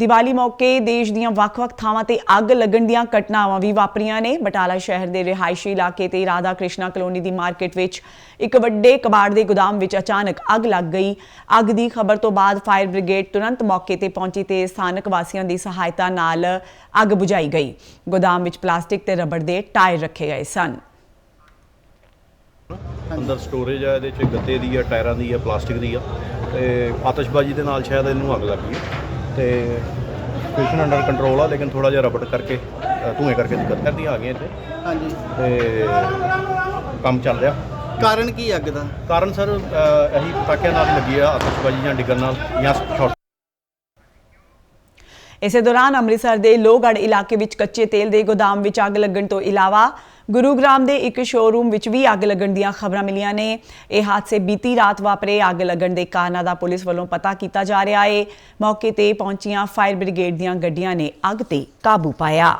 ਦੀਵਾਲੀ ਮੌਕੇ ਦੇਸ਼ ਦੀਆਂ ਵੱਖ-ਵੱਖ ਥਾਵਾਂ ਤੇ ਅੱਗ ਲੱਗਣ ਦੀਆਂ ਘਟਨਾਵਾਂ ਵੀ ਵਾਪਰੀਆਂ ਨੇ। ਬਟਾਲਾ ਸ਼ਹਿਰ ਦੇ ਰਿਹਾਇਸ਼ੀ ਇਲਾਕੇ ਤੇ ਰਾਧਾ ਕ੍ਰਿਸ਼ਨਾ ਕਲੋਨੀ ਦੀ ਮਾਰਕੀਟ ਵਿੱਚ ਇੱਕ ਵੱਡੇ ਕਬਾੜ ਦੇ ਗੋਦਾਮ ਵਿੱਚ ਅਚਾਨਕ ਅੱਗ ਲੱਗ ਗਈ। ਅੱਗ ਦੀ ਖਬਰ ਤੋਂ ਬਾਅਦ ਫਾਇਰ ਬ੍ਰਿਗੇਡ ਤੁਰੰਤ ਮੌਕੇ ਤੇ ਪਹੁੰਚੀ ਤੇ ਸਥਾਨਕ ਵਾਸੀਆਂ ਦੀ ਸਹਾਇਤਾ ਨਾਲ ਅੱਗ ਬੁਝਾਈ ਗਈ। ਗੋਦਾਮ ਵਿੱਚ ਪਲਾਸਟਿਕ ਤੇ ਰਬੜ ਦੇ ਟਾਇਰ ਰੱਖੇ ਗਏ ਸਨ। ਅੰਦਰ ਸਟੋਰੇਜ ਹੈ ਇਹਦੇ ਚ ਗੱਤੇ ਦੀ ਹੈ ਟਾਇਰਾਂ ਦੀ ਹੈ ਪਲਾਸਟਿਕ ਦੀ ਆ। ਤੇ ਆਤਿਸ਼ਬਾਜ਼ੀ ਦੇ ਨਾਲ ਸ਼ਾਇਦ ਇਹਨੂੰ ਅੱਗ ਲੱਗ ਤੇ ਸਿਚੁਏਸ਼ਨ ਅੰਡਰ ਕੰਟਰੋਲ ਆ ਲੇਕਿਨ ਥੋੜਾ ਜਿਹਾ ਰਬੜ ਕਰਕੇ ਅ, ਧੂਏ ਕਰਕੇ ਦਿੱਕਤ ਕਰਦੀ ਆ ਗਈਆਂ ਇੱਥੇ। ਹਾਂਜੀ। ਤੇ ਕੰਮ ਚੱਲ ਰਿਹਾ। ਕਾਰਨ ਕੀ ਅੱਗ ਦਾ? ਕਾਰਨ ਸਰ ਅ, ਇਹੀ ਪਟਾਕਿਆਂ ਨਾਲ ਲੱਗੀ ਆ ਆਤਿਸ਼ਬਾਜ਼ੀ ਜਾਂ ਡਿੱਗਣ ਨਾਲ ਜਾਂ ਸ਼ਾਰਟ ਇਸੇ ਦੌਰਾਨ ਅੰਮ੍ਰਿਤਸਰ ਦੇ ਲੋਹਗੜ੍ਹ ਇਲਾਕੇ ਵਿੱਚ ਕੱਚੇ ਤੇਲ ਦੇ ਗੋਦਾਮ ਵਿੱਚ ਅੱਗ ਲੱਗਣ ਤੋਂ ਇਲਾਵਾ ਗੁਰੂਗ੍ਰਾਮ ਦੇ ਇੱਕ ਸ਼ੋਰੂਮ ਵਿੱਚ ਵੀ ਅੱਗ ਲੱਗਣ ਦੀਆਂ ਖਬਰਾਂ ਮਿਲੀਆਂ ਨੇ। ਇਹ ਹਾਦਸੇ ਬੀਤੀ ਰਾਤ ਵਾਪਰੇ ਅੱਗ ਲੱਗਣ ਦੇ ਕਾਰਨਾਂ ਦਾ ਪੁਲਿਸ ਵੱਲੋਂ ਪਤਾ ਕੀਤਾ ਜਾ ਰਿਹਾ ਹੈ ਮੌਕੇ ਤੇ ਪਹੁੰਚੀਆਂ ਫਾਇਰ ਬ੍ਰਿਗੇਡ ਦੀਆਂ ਗੱਡੀਆਂ ਨੇ ਅੱਗ ਤੇ ਕਾਬੂ ਪਾਇਆ।